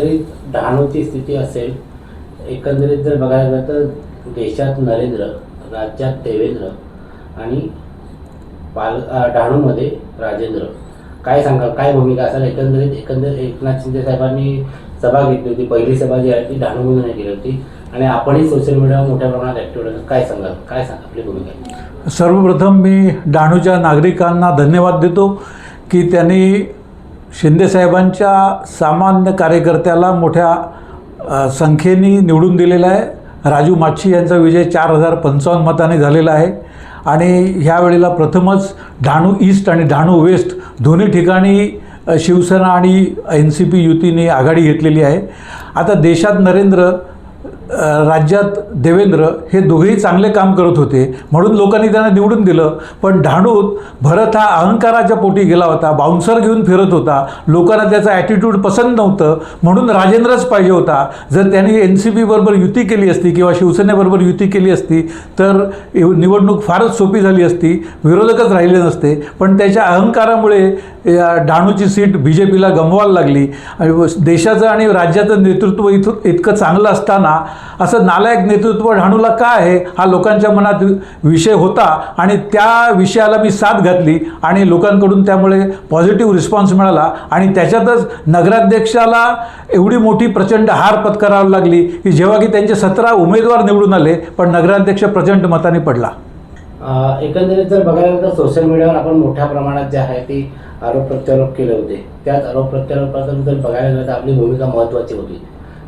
तरी डहाणूची स्थिती असेल एकंदरीत जर बघायला गेलं तर देशात नरेंद्र राज्यात देवेंद्र आणि पाल डहाणूमध्ये राजेंद्र. काय सांगाल? काय भूमिका असेल? एकंदरीत एकंदरीत एकनाथ शिंदे साहेबांनी सभा घेतली होती. पहिली सभा जी आहे ती डहाणूमधून केली होती. आणि आपणही सोशल मीडियावर मोठ्या प्रमाणात ॲक्टिव्ह राहतो काय सांगाल? काय सांगा आपली भूमिका? सर्वप्रथम मी डहाणूच्या नागरिकांना धन्यवाद देतो की त्यांनी शिंदेसाहेबांच्या सामान्य कार्यकर्त्याला मोठ्या संख्येने निवडून दिलेला आहे. राजू माच्छी यांचा विजय चार हजार पंचावन्न मताने झालेला आहे. आणि ह्या वेळेला प्रथमच डहाणू ईस्ट आणि डहाणू वेस्ट दोन्ही ठिकाणी शिवसेना आणि एन सी पी युतीने आघाडी घेतलेली आहे. आता देशात नरेंद्र राज्यात देवेंद्र हे दोघेही चांगले काम करत होते. म्हणून लोकांनी त्यांना निवडून दिलं. पण डहाणूत भरत हा अहंकाराच्या पोटी गेला होता. बाउन्सर घेऊन फिरत होता. लोकांना त्याचा ॲटिट्यूड पसंत नव्हतं. म्हणून राजेंद्रच पाहिजे होता. जर त्यांनी एन सी बीबरोबर युती केली असती किंवा शिवसेनेबरोबर युती केली असती तर निवडणूक फारच सोपी झाली असती. विरोधकच राहिले नसते. पण त्याच्या अहंकारामुळे या डहाणूची सीट बी जे पीला गमवायला लागली. आणि देशाचं आणि राज्याचं नेतृत्व इथं इतकं चांगलं असताना असं नालायक नेतृत्व डहाणूला का आहे? हा लोकांच्या मनात विषय होता आणि त्या विषयाला मी साथ घातली आणि लोकांकडून त्यामुळे पॉझिटिव्ह रिस्पॉन्स मिळाला आणि त्याच्यातच नगराध्यक्षाला एवढी मोठी प्रचंड हार पत्करावी लागली की जेव्हा की त्यांचे सतरा उमेदवार निवडून आले पण नगराध्यक्ष प्रचंड मताने पडला. एकंदरीत जर बघायला गेलं तर सोशल मीडियावर आपण मोठ्या प्रमाणात जे आहे ती आरोप प्रत्यारोप केले होते. त्याच आरोप प्रत्यारोपातून जर बघायला गेलं तर आपली भूमिका महत्त्वाची होती.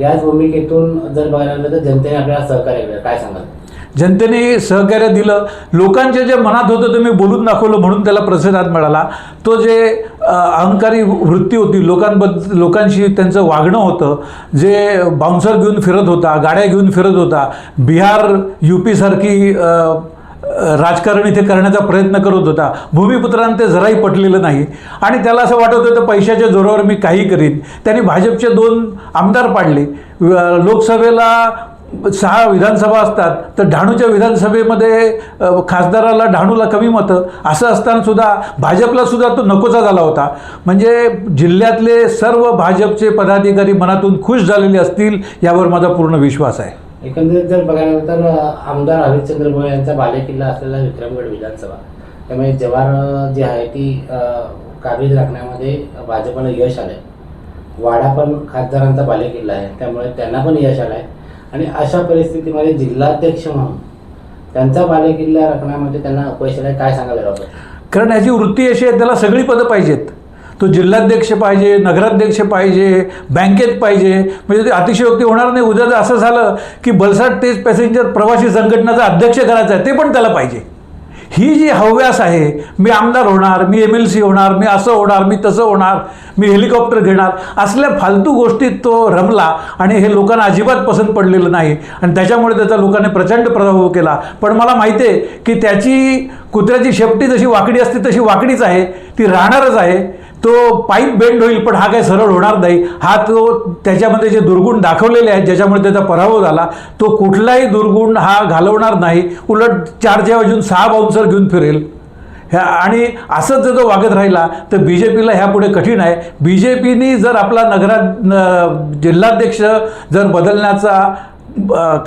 याच भूमिकेतून जर बघायला गेलं तर जनतेने आपल्याला सहकार्य केलं. काय सांगाल? जनतेने सहकार्य दिलं. लोकांच्या जे मनात होतं ते मी बोलून दाखवलं म्हणून त्याला प्रतिसाद मिळाला. तो जे अहंकारी वृत्ती होती लोकांबद्द लोकांशी त्यांचं वागणं होतं जे बाउन्सर घेऊन फिरत होता गाड्या घेऊन फिरत होता बिहार यू पीसारखी राजकारण इथे करण्याचा प्रयत्न करत होता. भूमिपुत्रांना ते जराही पटलेलं नाही. आणि त्याला असं वाटत होतं पैशाच्या जोरावर मी काही करीन. त्यांनी भाजपचे दोन आमदार पाडले. लोकसभेला सहा विधानसभा असतात. तर डहाणूच्या विधानसभेमध्ये खासदाराला डहाणूला कमी मतं. असं असतानासुद्धा भाजपलासुद्धा तो नकोचा झाला होता. म्हणजे जिल्ह्यातले सर्व भाजपचे पदाधिकारी मनातून खुश झालेले असतील यावर माझा पूर्ण विश्वास आहे. एकंदरीत जर बघायला तर आमदार हरिश्चंद्र भोळे यांचा बालेकिल्ला असलेला विक्रमगड विधानसभा. त्यामुळे जवार जी आहे ती काबीज राखण्यामध्ये भाजपला यश आलंय. वाडा पण खासदारांचा बालेकिल्ला आहे. त्यामुळे त्यांना पण यश आलंय. आणि अशा परिस्थितीमध्ये जिल्हाध्यक्ष म्हणून त्यांचा बालेकिल्ला राखण्यामध्ये त्यांना अपयश आलं काय सांगायला लागतं कारण ह्याची वृत्ती अशी आहे त्याला सगळी पदं पाहिजेत. तो जिल्हाध्यक्ष पाहिजे नगराध्यक्ष पाहिजे बँकेत पाहिजे. म्हणजे ते अतिशयोक्ती होणार नाही. उद्या जर असं झालं की बलसाट तेच पॅसेंजर प्रवासी संघटनाचा अध्यक्ष करायचा आहे ते पण त्याला पाहिजे. ही जी हव्यास आहे मी आमदार होणार मी एम एल सी होणार मी असं होणार मी तसं होणार मी हेलिकॉप्टर घेणार असल्या फालतू गोष्टीत तो रमला आणि हे लोकांना अजिबात पसंत पडलेलं नाही. आणि त्याच्यामुळे त्याचा लोकांनी प्रचंड प्रभाव केला. पण मला माहिती आहे की त्याची कुत्र्याची शेपटी जशी वाकडी असते तशी वाकडीच आहे. ती राहणारच आहे. तो पाईप बेंड होईल पण हा काही सरळ होणार नाही. हा तो त्याच्यामध्ये जे दुर्गुण दाखवलेले आहेत ज्याच्यामुळे त्याचा पराभव झाला तो कुठलाही दुर्गुण हा घालवणार नाही. उलट चारच्या वाजून सहा बाउन्सर घेऊन फिरेल. ह्या आणि असंच जर तो वागत राहिला तर बी जे पीला ह्यापुढे कठीण आहे. बी जे पीनी जर आपला नगरा जिल्हाध्यक्ष जर बदलण्याचा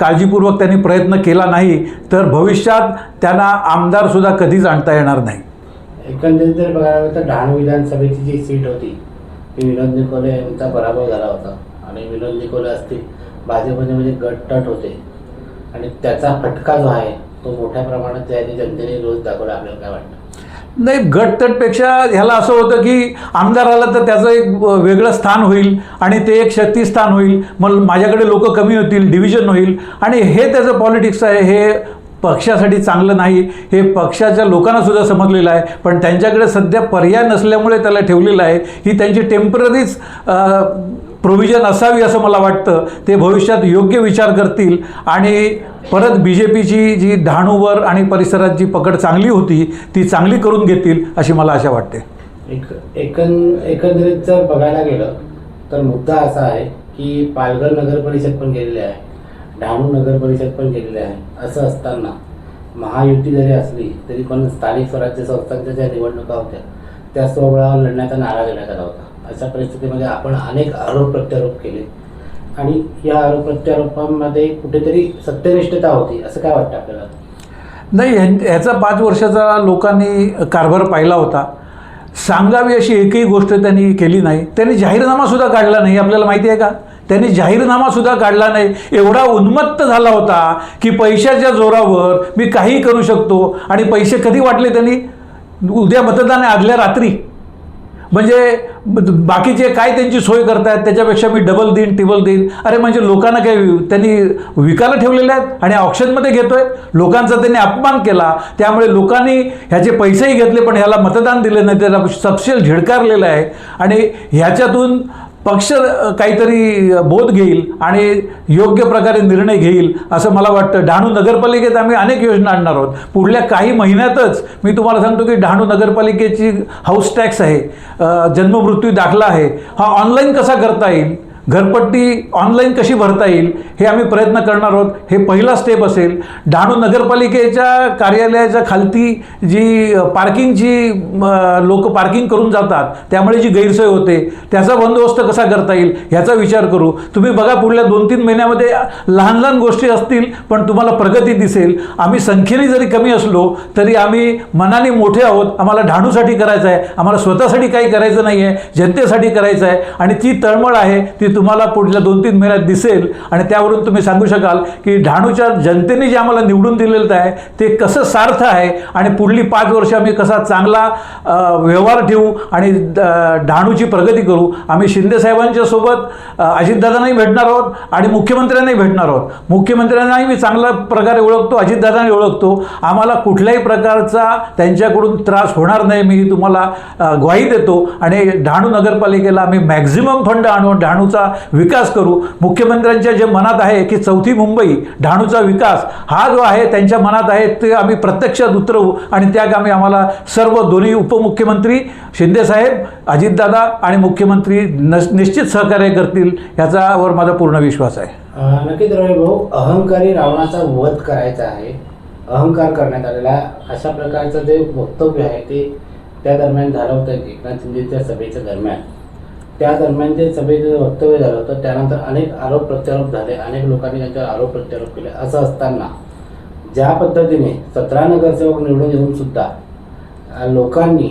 काळजीपूर्वक त्यांनी प्रयत्न केला नाही तर भविष्यात त्यांना आमदारसुद्धा कधीच आणता येणार नाही. एकंदरीत जर बघायला गेलं तर डहाणू विधानसभेची जी सीट होती ती विनोद निकोले यांचा पराभव झाला होता. आणि विनोद निकोले असतील भाजपमध्ये म्हणजे गटतट होते. आणि त्याचा फटका जो आहे तो मोठ्या प्रमाणात त्याने जनतेने रोज दाखवला. आपल्याला काय वाटतं? नाही गटतटपेक्षा ह्याला असं होतं की आमदार आला तर त्याचं एक वेगळं स्थान होईल आणि ते एक शक्तिस्थान होईल. मग माझ्याकडे लोक कमी होतील डिव्हिजन होईल. आणि हे त्याचं पॉलिटिक्स आहे हे पक्षासाठी चांगलं नाही. हे पक्षाच्या लोकांनासुद्धा समजलेलं आहे. पण त्यांच्याकडे सध्या पर्याय नसल्यामुळे त्याला ठेवलेलं आहे. ही त्यांची टेम्पररीच प्रोव्हिजन असावी असं मला वाटतं. ते भविष्यात योग्य विचार करतील. आणि परत बी जे पीची जी डहाणूवर आणि परिसरात जी पकड चांगली होती ती चांगली करून घेतील अशी मला आशा वाटते. एक एकन एकंदरीत जर बघायला गेलं तर मुद्दा असा आहे की पालघर नगर परिषद पण गेलेली आहे. डहाणू नगर परिषद पण गेलेली आहे. असं असताना महायुती जरी असली तरी पण स्थानिक स्वराज्य संस्थांच्या ज्या निवडणुका होत्या त्या सोहळा लढण्याचा नारा देण्यात आला होता. अशा परिस्थितीमध्ये आपण अनेक आरोप प्रत्यारोप केले. आणि या आरोप प्रत्यारोपांमध्ये कुठेतरी सत्यनिष्ठता होती असं काय वाटतं आपल्याला? नाही ह्याचा पाच वर्षाचा लोकांनी कारभार पाहिला होता. सांगावी अशी एकही गोष्ट त्यांनी केली नाही. त्यांनी जाहीरनामासुद्धा काढला नाही. आपल्याला माहिती आहे का? त्यांनी जाहीरनामासुद्धा काढला नाही. एवढा उन्मत्त झाला होता की पैशाच्या जोरावर मी काही करू शकतो आणि पैसे कधी वाटले त्यांनी? उद्या मतदान आहे आदल्या रात्री. म्हणजे बाकीचे काय त्यांची सोय करतायत त्याच्यापेक्षा मी डबल देईन टिबल देईन. अरे म्हणजे लोकांना काही त्यांनी विकायला ठेवलेले आहेत आणि ऑप्शनमध्ये घेतोय. लोकांचा त्यांनी अपमान केला. त्यामुळे लोकांनी ह्याचे पैसेही घेतले पण ह्याला मतदान दिले नाही. त्याला सपशेल झिडकारलेलं आहे. आणि ह्याच्यातून पक्ष काहीतरी बोध घेईल आणि योग्य प्रकारे निर्णय घेईल असं मला वाटतं. डहाणू नगरपालिकेत आम्ही अनेक योजना आणणार आहोत. पुढल्या काही महिन्यातच मी तुम्हाला सांगतो की डहाणू नगरपालिकेची हाऊस टॅक्स आहे. जन्ममृत्यू दाखला आहे. हा ऑनलाईन कसा करता येईल? घरपट्टी ऑनलाईन कशी भरता येईल हे आम्ही प्रयत्न करणार आहोत. हे पहिला स्टेप असेल. डहाणू नगरपालिकेच्या कार्यालयाच्या खालती जी पार्किंगची लोक पार्किंग करून जातात त्यामुळे जी गैरसोय होते त्याचा बंदोबस्त कसा करता येईल ह्याचा विचार करू. तुम्ही बघा पुढल्या दोन तीन महिन्यामध्ये लहान लहान गोष्टी असतील पण तुम्हाला प्रगती दिसेल. आम्ही संख्येने जरी कमी असलो तरी आम्ही मनाने मोठे आहोत. आम्हाला डहाणूसाठी करायचं आहे आम्हाला स्वतःसाठी काही करायचं नाही आहे जनतेसाठी करायचं आहे आणि ती तळमळ आहे ती तुम्हाला पुढच्या दोन तीन महिन्यात दिसेल आणि त्यावरून तुम्ही सांगू शकाल की डहाणूच्या जनतेने जे आम्हाला निवडून दिलेलं आहे ते कसं सार्थ आहे आणि पुढली पाच वर्ष आम्ही कसा चांगला व्यवहार ठेवू आणि ड- डहाणूची प्रगती करू. आम्ही शिंदेसाहेबांच्या सोबत अजितदादांनाही भेटणार आहोत आणि मुख्यमंत्र्यांनाही भेटणार आहोत. मुख्यमंत्र्यांनाही मी चांगल्या प्रकारे ओळखतो अजितदादांनी ओळखतो. आम्हाला कुठल्याही प्रकारचा त्यांच्याकडून त्रास होणार नाही मी तुम्हाला ग्वाही देतो. आणि डहाणू नगरपालिकेला आम्ही मॅक्झिमम फंड आणून डहाणूचा विकास करू मुख्यमंत्र्यांच्या जे मनात आहे की चौथी मुंबई डहाणूचा विकास हा जो आहे त्यांच्या मनात आहे ते आम्ही प्रत्यक्षात उतरवू आणि त्या कामी आम्हाला सर्व दोन्ही उपमुख्यमंत्री शिंदेसाहेब अजितदादा आणि मुख्यमंत्री निश्चित सहकार्य करतील याच्यावर माझा पूर्ण विश्वास आहे नक्कीच रवी भाऊ अहंकारी रावणाचा वध करायचा आहे अहंकार करण्यात आलेला आहे. अशा प्रकारचं जे वक्तव्य आहे ते त्या दरम्यान झालं होतं एकनाथ शिंदेच्या सभेच्या दरम्यान त्या दरम्यान जे सभेचं वक्तव्य झालं होतं त्यानंतर अनेक आरोप प्रत्यारोप झाले अनेक लोकांनी त्यांच्यावर आरोप प्रत्यारोप केले. असं असताना ज्या पद्धतीने सतरा नगरसेवक निवडून येऊन सुद्धा लोकांनी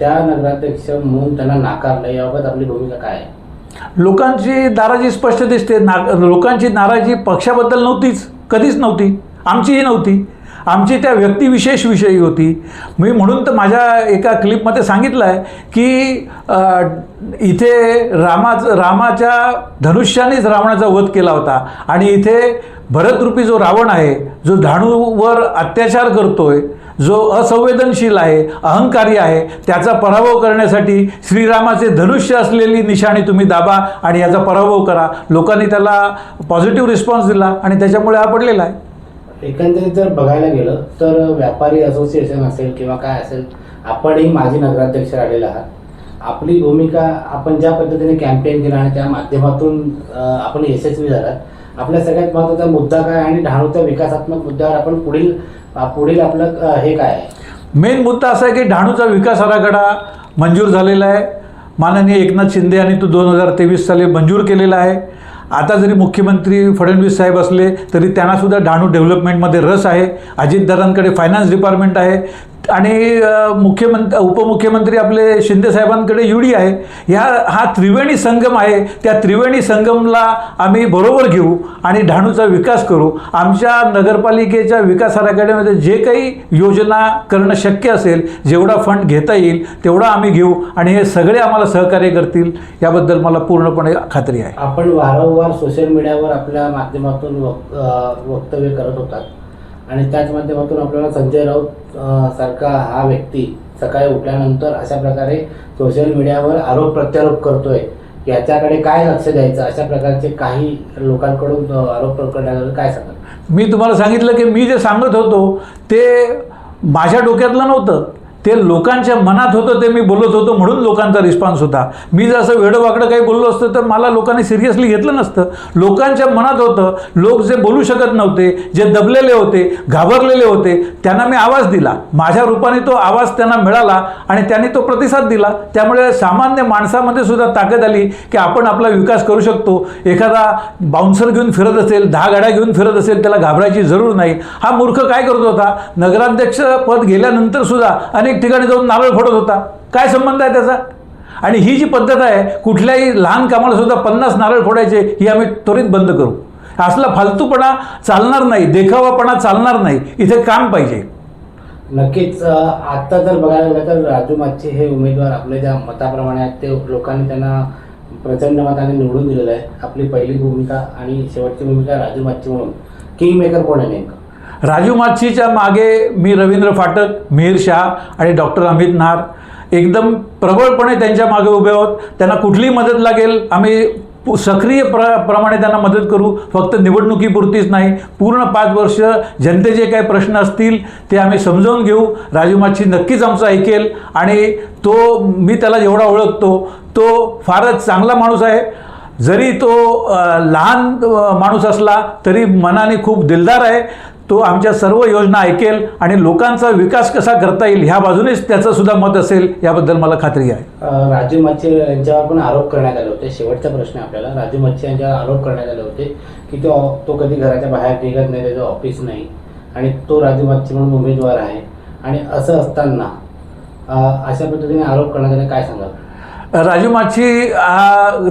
त्या नगराध्यक्ष म्हणून त्यांना नाकारलं याबाबत आपली भूमिका काय आहे? लोकांची नाराजी स्पष्ट दिसते. ना लोकांची नाराजी पक्षाबद्दल नव्हतीच. कधीच नव्हती. आमचीही नव्हती. आमची त्या व्यक्तिविशेष विषयी होती. मी म्हणून तर माझ्या एका क्लिपमध्ये सांगितलं आहे की इथे रामाच रामाच्या धनुष्यानेच रावणाचा वध केला होता. आणि इथे भरतरूपी जो रावण आहे जो धाणूवर अत्याचार करतोय जो असंवेदनशील आहे अहंकारी आहे त्याचा पराभव करण्यासाठी श्रीरामाचे धनुष्य असलेली निशाणी तुम्ही दाबा आणि याचा पराभव करा. लोकांनी त्याला पॉझिटिव्ह रिस्पॉन्स दिला आणि त्याच्यामुळे हा पडलेला आहे. एकंदरीत जर बघायला गेलं तर व्यापारी असोसिएशन असेल किंवा काय असेल आपणही माजी नगराध्यक्ष राहिलेला आहात. आपली भूमिका आपण ज्या पद्धतीने कॅम्पेन केलं आणि त्या माध्यमातून आपण यशस्वी झालात. आपल्या सगळ्यात महत्त्वाचा मुद्दा काय आणि डहाणूच्या विकासात्मक मुद्द्यावर आपण पुढील पुढील आपलं हे काय आहे? मेन मुद्दा असा आहे की डहाणूचा विकास आराखडा मंजूर झालेला आहे. माननीय एकनाथ शिंदे यांनी तो दोन हजार तेवीस साली मंजूर केलेला आहे. आता जरी मुख्यमंत्री फडणवीस साहेब असले तरी त्यांनासुद्धा डहाणू डेव्हलपमेंटमध्ये रस आहे. अजितदादांकडे फायनान्स डिपार्टमेंट आहे. आणि मुख्यमंत्री उपमुख्यमंत्री आपले शिंदे साहेबांकडे युडी आहे. ह्या हा त्रिवेणी संगम आहे. त्या त्रिवेणी संगमला आम्ही बरोबर घेऊ आणि डहाणूचा विकास करू. आमच्या नगरपालिकेच्या विकास आराखड्यामध्ये जे काही योजना करणं शक्य असेल जेवढा फंड घेता येईल तेवढा आम्ही घेऊ आणि हे सगळे आम्हाला सहकार्य करतील याबद्दल मला पूर्णपणे खात्री आहे. आपण वारंवार सोशल मीडियावर आपल्या माध्यमातून वक्तव्य करत होतात. आणि त्याच माध्यमातून आपल्याला संजय राऊत सारखा हा व्यक्ती सकाळी उठल्यानंतर अशा प्रकारे सोशल मीडियावर आरोप प्रत्यारोप करतोय. याच्याकडे काय लक्ष द्यायचं? अशा प्रकारचे काही लोकांकडून आरोप करण्याबद्दल काय सांगत मी तुम्हाला सांगितलं की मी जे सांगत होतो ते माझ्या डोक्यातलं नव्हतं. ते लोकांच्या मनात होतं ते मी बोलत होतो म्हणून लोकांचा रिस्पॉन्स होता. मी जर असं वेडं काही बोललो असतं तर मला लोकांनी सिरियसली घेतलं नसतं. लोकांच्या मनात होतं लोक जे बोलू शकत नव्हते जे दबलेले होते घाबरलेले होते त्यांना मी आवाज दिला. माझ्या रूपाने तो आवाज त्यांना मिळाला आणि त्यांनी तो प्रतिसाद दिला. त्यामुळे सामान्य माणसामध्ये सुद्धा ताकद आली की आपण आपला विकास करू शकतो. एखादा बाउन्सर घेऊन फिरत असेल दहा गाड्या घेऊन फिरत असेल त्याला घाबरायची जरूर नाही. हा मूर्ख काय करत होता? नगराध्यक्ष पद गेल्यानंतर सुद्धा अनेक ठिकाणी जाऊन नारळ फोडत होता. काय संबंध आहे त्याचा? आणि ही जी पद्धत आहे कुठल्याही लहान कामाला सुद्धा पन्नास नारळ फोडायचे ही आम्ही त्वरित बंद करू. असला फालतूपणा चालणार नाही देखावापणा चालणार नाही इथे काम पाहिजे. नक्कीच आता जर बघायला गेलं तर राजू माच्छे हे उमेदवार आपल्या ज्या मताप्रमाणे आहेत ते लोकांनी त्यांना प्रचंड मताने निवडून दिलेलं आहे. आपली पहिली भूमिका आणि शेवटची भूमिका राजू माच्छे म्हणून. किंग मेकर कोण आहे नेमकं? राजू माच्छीच्या मागे मी रवींद्र फाटक मिहीर शाह आणि डॉक्टर अमित नार. एकदम प्रबळपणे त्यांच्या मागे उभे आहोत. त्यांना कुठली मदत लागेल आम्ही पु- सक्रिय प्र प्रमाणे त्यांना मदत करू. फक्त निवडणुकीपुरतीच नाही पूर्ण पाच वर्ष जनतेचे काही प्रश्न असतील ते आम्ही समजावून घेऊ. राजू माच्छी नक्कीच आमचं ऐकेल आणि तो मी त्याला जेवढा ओळखतो तो फारच चांगला माणूस आहे. जरी तो लहान माणूस असला तरी मनाने खूप दिलदार आहे. तो आमच्या सर्व योजना ऐकेल आणि लोकांचा विकास कसा करता येईल ह्या बाजूनेच त्याचं सुद्धा मत असेल याबद्दल मला खात्री आहे. राजू मच्छे यांच्यावर पण आरोप करण्यात आले होते. शेवटचा प्रश्न आपल्याला. राजू मच्छे यांच्यावर आरोप करण्यात आले होते की तो तो कधी घराच्या बाहेर निघत नाही त्याचं ऑफिस नाही आणि तो राजू मच्छे म्हणून उमेदवार आहे. आणि असं असताना अशा पद्धतीने आरोप करण्यात आले काय सांगाल? राजू माची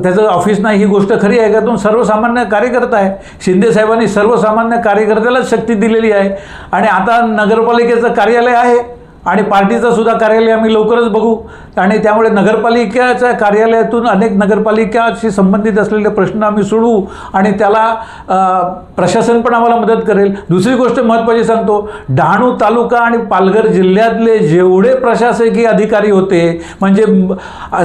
त्याचं ऑफिस नाही ही गोष्ट खरी आहे का? तो सर्वसामान्य कार्यकर्ता आहे. शिंदे साहेबांनी सर्वसामान्य कार्यकर्त्यालाच शक्ती दिलेली आहे. आणि आता नगरपालिकेचं कार्यालय आहे. आणि पार्टीचं सुद्धा कार्यालय आम्ही लवकरच बघू. आणि त्यामुळे नगरपालिकेच्या कार्यालयातून अनेक नगरपालिकाशी संबंधित असलेले प्रश्न आम्ही सोडवू आणि त्याला प्रशासन पण आम्हाला मदत करेल. दुसरी गोष्ट महत्त्वाची सांगतो डहाणू तालुका आणि पालघर जिल्ह्यातले जेवढे प्रशासकीय अधिकारी होते म्हणजे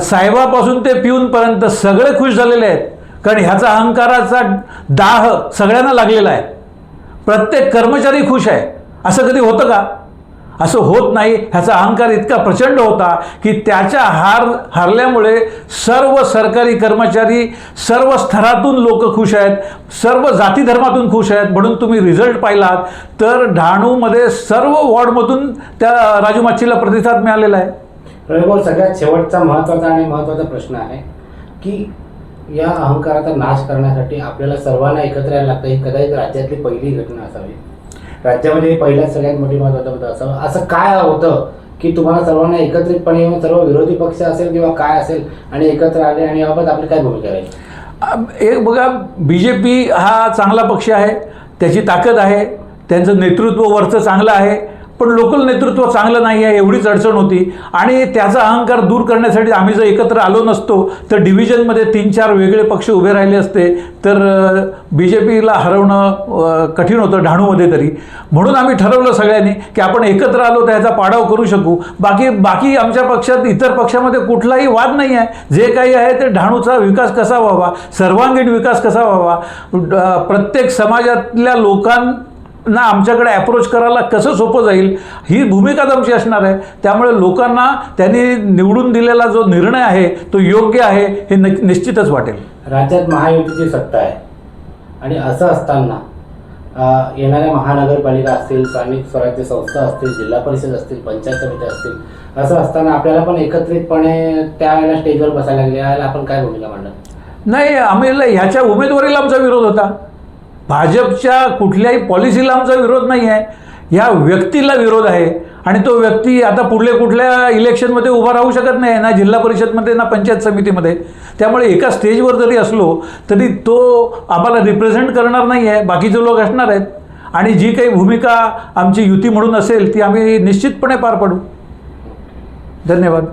साहेबापासून ते पिऊनपर्यंत सगळे खुश झालेले आहेत. कारण ह्याचा अहंकाराचा दाह सगळ्यांना लागलेला आहे. प्रत्येक कर्मचारी खुश आहे. असं कधी होतं का? असं होत नाही. ह्याचा अहंकार इतका प्रचंड होता की त्याच्या हार हारल्यामुळे सर्व सरकारी कर्मचारी सर्व स्तरातून लोक खुश आहेत सर्व जाती धर्मातून खुश आहेत. म्हणून तुम्ही रिझल्ट पाहिलात. तर डहाणूमध्ये सर्व वॉर्डमधून त्या राजू माचीला प्रतिसाद मिळालेला आहे. रविभाऊ सगळ्यात शेवटचा महत्त्वाचा आणि महत्त्वाचा प्रश्न आहे की या अहंकाराचा नाश करण्यासाठी आपल्याला सर्वांना एकत्र यायला लागतं. ही कदाचित राज्यातली पहिली घटना असावी. राज्यामध्ये पहिल्याच सगळ्यात मोठी महत्त्वाचं मुद्दा असं. असं काय होतं की तुम्हाला सर्वांना एकत्रितपणे येऊन सर्व विरोधी पक्ष असेल किंवा काय असेल आणि एकत्र आले आणि याबाबत आपली काय भूमिका राहील? एक बघा बी जे पी हा चांगला पक्ष आहे त्याची ताकद आहे त्यांचं नेतृत्व वरचं चांगलं आहे पण लोकल नेतृत्व चांगलं नाही आहे एवढीच अडचण होती. आणि त्याचा अहंकार दूर करण्यासाठी आम्ही जर एकत्र आलो नसतो तर डिव्हिजनमध्ये तीन चार वेगळे पक्ष उभे राहिले असते तर बी जे पीला हरवणं कठीण होतं डहाणूमध्ये तरी. म्हणून आम्ही ठरवलं सगळ्यांनी की आपण एकत्र आलो तर ह्याचा पाडाव करू शकू. बाकी बाकी आमच्या पक्षात इतर पक्षामध्ये कुठलाही वाद नाही आहे जे काही आहे ते डहाणूचा विकास कसा व्हावा सर्वांगीण विकास कसा व्हावा प्रत्येक समाजातल्या लोकां लोकांना आमच्याकडे अप्रोच करायला कसं सोपं जाईल ही भूमिकाच आमची असणार आहे. त्यामुळे लोकांना त्यांनी निवडून दिलेला जो निर्णय आहे तो योग्य आहे हे न- निश्चितच वाटेल. राज्यात महायुतीची सत्ता आहे. आणि असं असताना येणाऱ्या महानगरपालिका असतील स्थानिक स्वराज्य संस्था असतील जिल्हा परिषद असतील पंचायत समित्या असतील असं असताना आपल्याला पण एकत्रितपणे त्यावेळेला स्टेजवर बसायला लागले. आपण काय भूमिका मांडणार? नाही आम्ही ह्याच्या उमेदवारीला आमचा विरोध होता. भाजपच्या कुठल्याही पॉलिसीला आमचा विरोध नाही आहे ह्या व्यक्तीला विरोध आहे. आणि तो व्यक्ती आता पुढल्या कुठल्या इलेक्शनमध्ये उभा राहू शकत नाही ना जिल्हा परिषदमध्ये ना पंचायत समितीमध्ये. त्यामुळे एका स्टेजवर जरी असलो तरी तो आम्हाला रिप्रेझेंट करणार नाही आहे बाकीचे लोक असणार आहेत. आणि जी काही भूमिका आमची युती म्हणून असेल ती आम्ही निश्चितपणे पार पाडू. धन्यवाद.